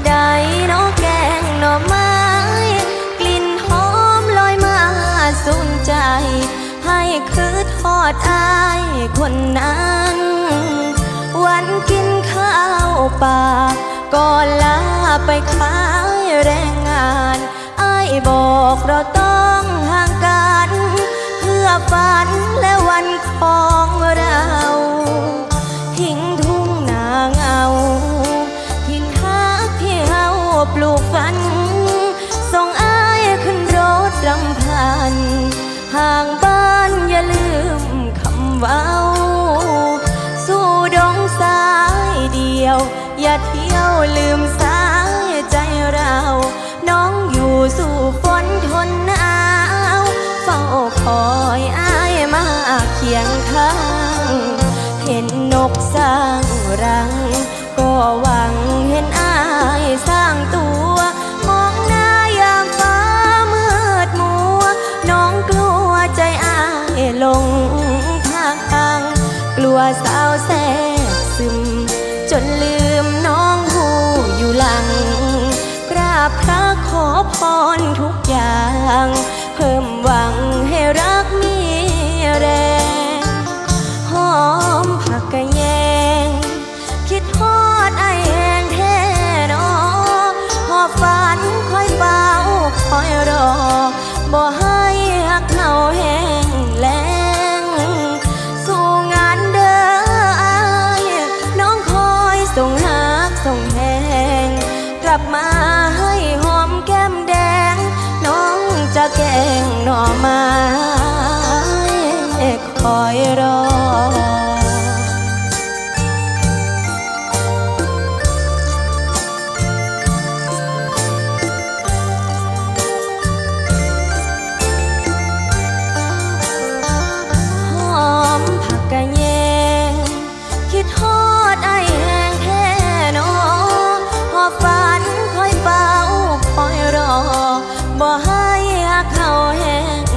กะแยงผู้ใดเน้องแกงหน่อไม้ กลิ่นหอมลอยมาสุนใจ ให้คือทอดอายคนนั้น วันกินข้าวป่าก่อนลาไปขายแรงงานอายบอกเราต้องห่างกัน เพื่อฝันและวันขอ ห่างบ้านอย่าลืมคำเว้า สู่ดงสายเดียว อย่าเที่ยวลืมสายใจเรา น้องอยู่สู่ฝนทนหนาวเฝ้าคอยอายมาเคียงข้าง เห็นนกสร้างรัง ก็หวังเห็นอายสร้างตัว ลัวสาวแทรกซึม จนลืมน้องหูอยู่หลัง กราบพระขอพรทุกอย่าง เพิ่มหวังให้รักมีแรงหอมผักกะแยง คิดฮอดไอแหงแท้นอหอบฝันคอยเฝ้าคอยรอบ่ ลับมาให้หอมแก้มแดง น้องจะแกงหน่อไม้ บ่ให้เขาแหง